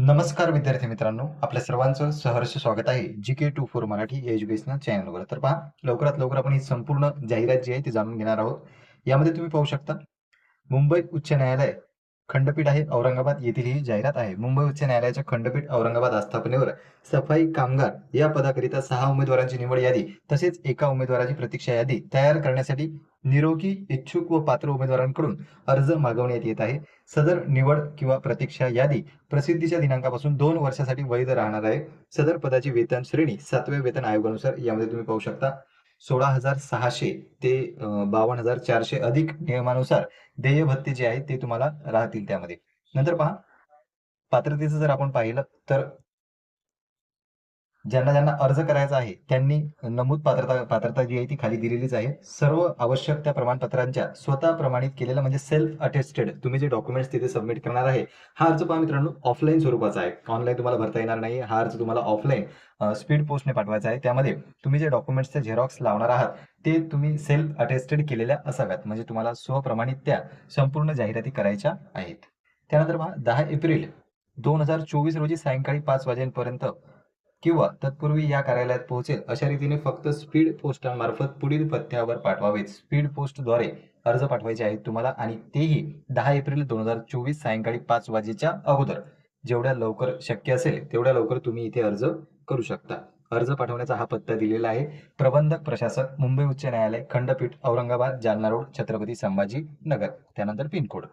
नमस्कार विद्यार्थी मित्रांनो आपल्या सर्वांचं सहर्ष स्वागत आहे G K two four Marathi educational चॅनलवर तर पहा लवकरात लवकर आपण ही संपूर्ण जाहिरात जी आहे ती जाणून घेणार आहोत. यामध्ये तुम्ही पाहू शकता मुंबई उच्च न्यायालय खंडपीठ आहे औरंगाबाद येथील ही जाहिरात आहे. मुंबई उच्च न्यायालयाच्या खंडपीठ औरंगाबाद आस्थापनेवर सफाई कामगार या पदाकरिता सहा उमेदवारांची निवड यादी तसेच एका उमेदवाराची प्रतीक्षा यादी तयार करण्यासाठी निरोगी इच्छुक व पात्र उमेदवारांकडून अर्ज मागवण्यात येत आहे. सदर निवड किंवा प्रतीक्षा यादी प्रसिद्धीच्या दिनांकापासून दोन वर्षासाठी वैध राहणार आहे. सदर पदाची वेतन श्रेणी सातव्या वेतन आयोगानुसार यामध्ये तुम्ही पाहू शकता. सोळा हजार सहाशे ते बावन्न हजार चारशे अधिक नियमानुसार देय भत्ते जे आहे ते तुम्हाला राहतील त्यामध्ये. नंतर पहा. पात्रतेचं जर आपण पाहिलं तर ज्यांना ज्यांना अर्ज करायचा आहे त्यांनी नमूद पात्रता पात्रता जी आहे ती खाली दिलेलीच आहे. सर्व आवश्यक त्या प्रमाणपत्रांच्या स्वतः प्रमाणित केलेलं म्हणजे सेल्फ अटेस्टेड तुम्ही जे डॉक्युमेंट्स तिथे सबमिट करणार आहे हा अर्ज पहा मित्रांनो ऑफलाईन स्वरूपाचा आहे. ऑनलाईन तुम्हाला भरता येणार नाही हा अर्ज तुम्हाला ऑफलाईन स्पीड पोस्टने पाठवायचा आहे. त्यामध्ये तुम्ही जे डॉक्युमेंट्सचे झेरॉक्स लावणार आहात ते तुम्ही सेल्फ अटेस्टेड केलेल्या असाव्यात. म्हणजे तुम्हाला स्वप्रमाणित त्या संपूर्ण जाहिराती करायच्या आहेत. त्यानंतर पहा दहा एप्रिल दोन हजार चोवीस रोजी सायंकाळी पाच वाजेपर्यंत किंवा तत्पूर्वी या कार्यालयात पोहोचेल अशा रीतीने फक्त स्पीड पोस्टांमार्फत पुढील पत्त्यावर पाठवावेत. स्पीड पोस्टद्वारे अर्ज पाठवायचे आहेत तुम्हाला आणि तेही दहा एप्रिल दोन हजार चोवीस सायंकाळी पाच वाजेच्या अगोदर. जेवढ्या लवकर शक्य असेल तेवढ्या लवकर तुम्ही इथे अर्ज करू शकता. अर्ज पाठवण्याचा हा पत्ता दिलेला आहे. प्रबंधक प्रशासक मुंबई उच्च न्यायालय खंडपीठ औरंगाबाद जालना रोड छत्रपती संभाजी नगर त्यानंतर पिनकोड.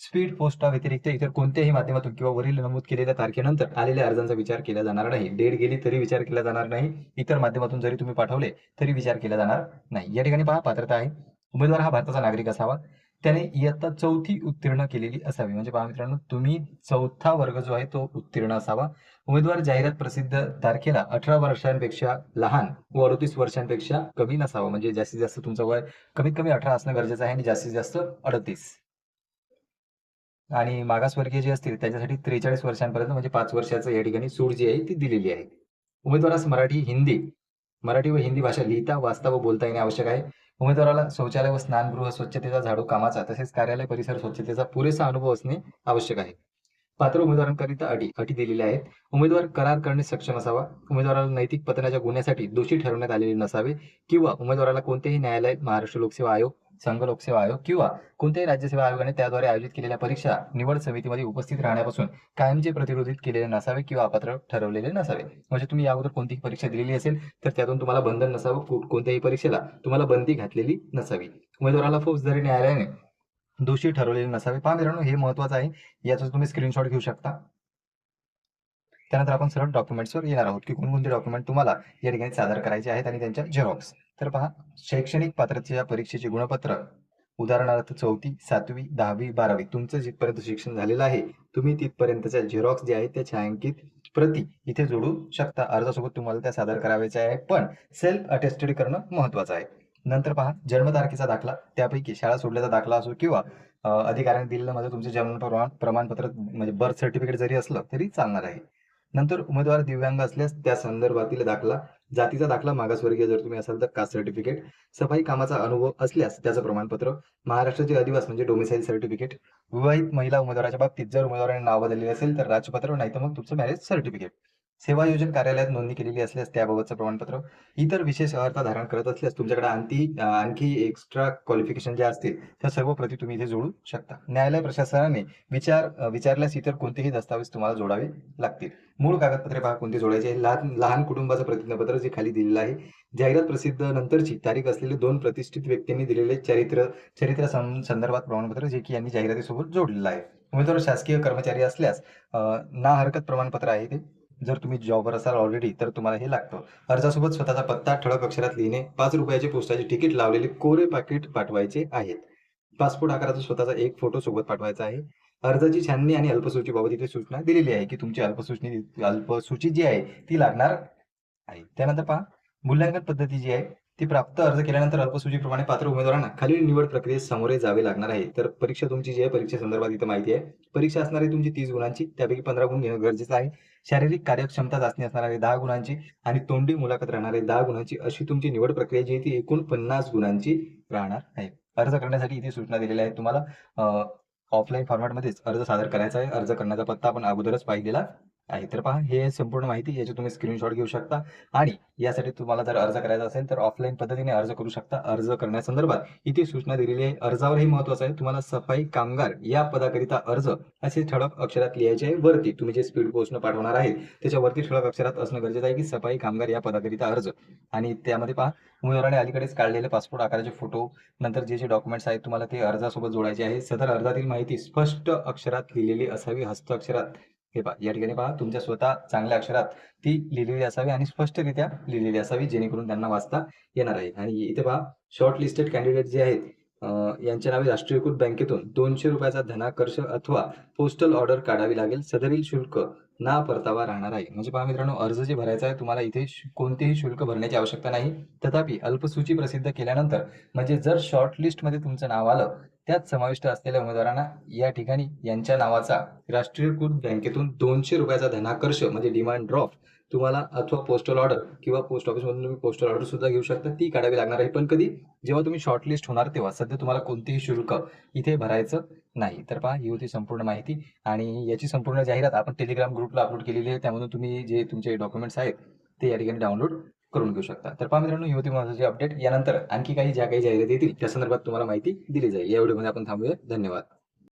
स्पीड पोस्टा व्यतिरिक्त इतर कोणत्याही माध्यमातून किंवा वरील नमूद केलेल्या तारखेनंतर आलेल्या अर्जांचा विचार केला जाणार नाही. डेट गेली तरी विचार केला जाणार नाही. इतर माध्यमातून जरी तुम्ही पाठवले तरी विचार केला जाणार नाही. या ठिकाणी पहा पात्रता आहे. उमेदवार हा भारताचा नागरिक असावा. त्याने इयत्ता चौथी उत्तीर्ण केलेली असावी. म्हणजे पहा मित्रांनो तुम्ही चौथा वर्ग जो आहे तो उत्तीर्ण असावा. उमेदवार जाहिरात प्रसिद्ध तारखेला अठरा वर्षांपेक्षा लहान व अडतीस वर्षांपेक्षा कमी नसावा. म्हणजे जास्तीत जास्त तुमचं वय कमीत कमी अठरा असणं गरजेचं आहे आणि जास्तीत जास्त अडतीस. आणि मागासवर्गीय जे असतील त्याच्यासाठी त्रेचाळीस वर्षांपर्यंत म्हणजे पाच वर्षाचं या ठिकाणी सूट जी आहे ती दिलेली आहे. उमेदवारास मराठी हिंदी मराठी व हिंदी भाषा लिहिता वाचता व बोलता येणे आवश्यक आहे. उमेदवाराला शौचालय व स्नानगृह स्वच्छतेचा झाडू कामाचा तसेच कार्यालय परिसर स्वच्छतेचा पुरेसा अनुभव असणे आवश्यक आहे. पात्र उमेदवारांकरिता अटी अटी दिलेल्या आहेत. उमेदवार करार करणे सक्षम असावा. उमेदवाराला नैतिक पतनाच्या गुन्ह्यासाठी दोषी ठरवण्यात आलेले नसावे किंवा उमेदवाराला कोणतेही न्यायालय महाराष्ट्र लोकसेवा आयोग संघ लोकसेवा आयोग किंवा कोणत्याही राज्यसेवा आयोगाने त्याद्वारे आयोजित केलेल्या परीक्षा निवड समितीमध्ये उपस्थित राहण्यापासून कायमचे प्रतिरोधित केलेले नसावे किंवा अपात्र ठरवलेले नसावे. म्हणजे तुम्ही या अगोदर कोणतीही परीक्षा दिलेली असेल तर त्यातून तुम्हाला बंधन नसावं. कोणत्याही परीक्षेला तुम्हाला बंदी घातलेली नसावी. उमेदवाराला फौजदारी न्यायालयाने दोषी ठरवलेले नसावे. पहा मित्रांनो हे महत्वाचं आहे. याचा तुम्ही स्क्रीनशॉट घेऊ शकता. त्यानंतर आपण सरळ डॉक्युमेंट्सवर येणार आहोत की कोणकोणते डॉक्युमेंट तुम्हाला या ठिकाणी सादर करायचे आहेत आणि त्यांच्या झेरॉक्स तर पहा शैक्षणिक पात्रतेच्या परीक्षेचे गुणपत्र उदाहरणार्थ चौथी सातवी दहावी बारावी तुमचं जिथपर्यंत शिक्षण झालेलं आहे तुम्ही तिथपर्यंतच्या झेरॉक्स जे आहे त्या छायांकित प्रती इथे जोडू शकता. अर्जासोबत तुम्हाला त्या सादर करायच्या आहे पण सेल्फ अटेस्टेड करणं महत्वाचं आहे. नंतर पहा जन्मतारखेचा दाखला त्यापैकी शाळा सोडल्याचा दाखला असो किंवा अधिकाऱ्यांनी अधिकाऱ्याने दिलेलं माझं तुमचं जन्म प्रमाण प्रमाणपत्र म्हणजे बर्थ सर्टिफिकेट जरी असलं तरी चालणार आहे. नंतर उमेदवार दिव्यांग असल्यास त्या संदर्भातील दाखला जातीचा दाखला मागासवर्गीय जर तुम्ही असाल तर कास्ट सर्टिफिकेट सफाई कामाचा अनुभव असल्यास त्याचं प्रमाणपत्र महाराष्ट्राचे अधिवास म्हणजे डोमिसाईल सर्टिफिकेट विवाहित महिला उमेदवाराच्या बाबतीत जर उमेदवाराने नाव बदललेले असेल तर राजपत्र नाही तर मग तुमचं मॅरेज सर्टिफिकेट सेवा योजन कार्यालयात नोंदणी केलेली असल्यास त्याबाबतचं प्रमाणपत्र इतर विशेष अर्हता धारण करत असल्यास तुमच्याकडे आणखी आणखी एक्स्ट्रा क्वालिफिकेशन जे असतील त्या सर्व प्रती तुम्ही इथे जोडू शकता. न्यायालय प्रशासनाने विचार विचारल्यास इतर कोणतेही दस्तावेज तुम्हाला जोडावे लागतील. मूळ कागदपत्रे पहा कोणती जोडायची आहे. लहान लहान कुटुंबाचं प्रतिज्ञापत्र जे खाली दिलेलं आहे. जाहिरात प्रसिद्ध नंतरची तारीख असलेले दोन प्रतिष्ठित व्यक्तींनी दिलेले चरित्र चरित्र संदर्भात प्रमाणपत्र जे की यांनी जाहिरातीसोबत जोडलेलं आहे. उमेदवार शासकीय कर्मचारी असल्यास ना हरकत प्रमाणपत्र आहे ते? जर तुम्ही जॉबवर असाल ऑलरेडी तर तुम्हाला हे लागतं. अर्जासोबत स्वतःचा पत्ता ठळक अक्षरात लिहिणे पाच रुपयाचे पोस्टाचे तिकीट लावलेले कोरे पाकिट पाठवायचे आहेत. पासपोर्ट आकाराचा स्वतःचा एक फोटो सोबत पाठवायचा आहे. अर्जाची छाननी आणि अल्पसूचीबाबत इथे सूचना दिलेली आहे की तुमची अल्पसूचनी अल्पसूची जी आहे ती लागणार आहे. त्यानंतर पहा मूल्यांकन पद्धती जी आहे ती प्राप्त अर्ज केल्यानंतर अल्पसूचीप्रमाणे पात्र उमेदवारांना खालील निवड प्रक्रियेत सामोरे जावे लागणार आहे. तर परीक्षा तुमची जी आहे परीक्षे संदर्भात इथं माहिती आहे. परीक्षा असणार आहे तुमची तीस गुणांची त्यापैकी पंधरा गुण घेणं गरजेचं आहे. शारीरिक कार्यक्षमता चाचणी असणारे दहा गुणांची आणि तोंडी मुलाखत राहणारे दहा गुणांची अशी तुमची निवड प्रक्रिया जी आहे ती एकूण पन्नास गुणांची राहणार आहे. अर्ज करण्यासाठी इथे सूचना दिलेल्या आहेत. तुम्हाला ऑफलाईन फॉर्मॅटमध्येच अर्ज सादर करायचा आहे. अर्ज करण्याचा पत्ता आपण अगोदरच पाहिलेला आहे. तर पहा हे संपूर्ण माहिती याची तुम्ही स्क्रीनशॉट घेऊ शकता. आणि यासाठी तुम्हाला जर अर्ज करायचा असेल तर ऑफलाईन पद्धतीने अर्ज करू शकता. अर्ज करण्यासंदर्भात इथे सूचना दिलेली आहे. अर्जावरही महत्वाचं आहे. तुम्हाला सफाई कामगार या पदाकरिता अर्ज असे ठळक अक्षरात लिहायचे आहे. वरती तुम्ही जे स्पीड पोस्टनं पाठवणार आहे त्याच्यावरती ठळक अक्षरात असणं गरजेचं आहे की सफाई कामगार या पदाकरिता अर्ज. आणि त्यामध्ये पहा उमेदवाराने अलीकडेच काढलेले पासपोर्ट आकाराचे फोटो नंतर जे जे डॉक्युमेंट्स आहेत तुम्हाला ते अर्जासोबत जोडायचे आहे. सदर अर्जातील माहिती स्पष्ट अक्षरात लिहिलेली असावी हस्त अक्षरात. हे पहा या ठिकाणी पहा तुमच्या स्वतः चांगल्या अक्षरात ती लिहिलेली असावी आणि स्पष्टरित्या लिहिलेली असावी जेणेकरून त्यांना वाचता येणार आहे. आणि इथे पहा शॉर्ट लिस्टेड कॅन्डिडेट जे आहेत यांच्या नावे राष्ट्रीयकृत बँकेतून दोनशे रुपयाचा धनाकर्ष अथवा पोस्टल ऑर्डर काढावी लागेल. सदरील शुल्क ना परतावा राहणार आहे. म्हणजे पहा मित्रांनो अर्ज जे भरायचा आहे तुम्हाला इथे कोणतेही शुल्क भरण्याची आवश्यकता नाही. तथापि अल्पसूची प्रसिद्ध केल्यानंतर म्हणजे जर शॉर्ट लिस्टमध्ये तुमचं नाव आलं त्यात समाविष्ट असलेल्या उमेदवारांना या ठिकाणी यांच्या नावाचा राष्ट्रीयकृत बँकेतून दोनशे रुपयाचा धनाकर्ष म्हणजे डिमांड ड्रॉफ्ट तुम्हाला अथवा पोस्टल ऑर्डर किंवा पोस्ट ऑफिसमधून तुम्ही पोस्टल ऑर्डर सुद्धा घेऊ शकता. ती काढावी लागणार आहे. पण कधी जेव्हा तुम्ही शॉर्टलिस्ट होणार तेव्हा. सध्या तुम्हाला कोणतेही शुल्क इथे भरायचं नाही. तर पहा ही होती संपूर्ण माहिती. आणि याची संपूर्ण जाहिरात आपण टेलिग्राम ग्रुपला अपलोड केलेली आहे. त्यामधून तुम्ही जे तुमचे डॉक्युमेंट्स आहेत ते या ठिकाणी डाउनलोड करून घेऊ शकता. तर पहा मित्रांनो ही होती महत्वाची अपडेट यानंतर आणखी काही ज्या काही जाहिराती येतील त्या संदर्भात तुम्हाला माहिती दिली जाईल. या व्हिडिओमध्ये आपण थांबूया. धन्यवाद.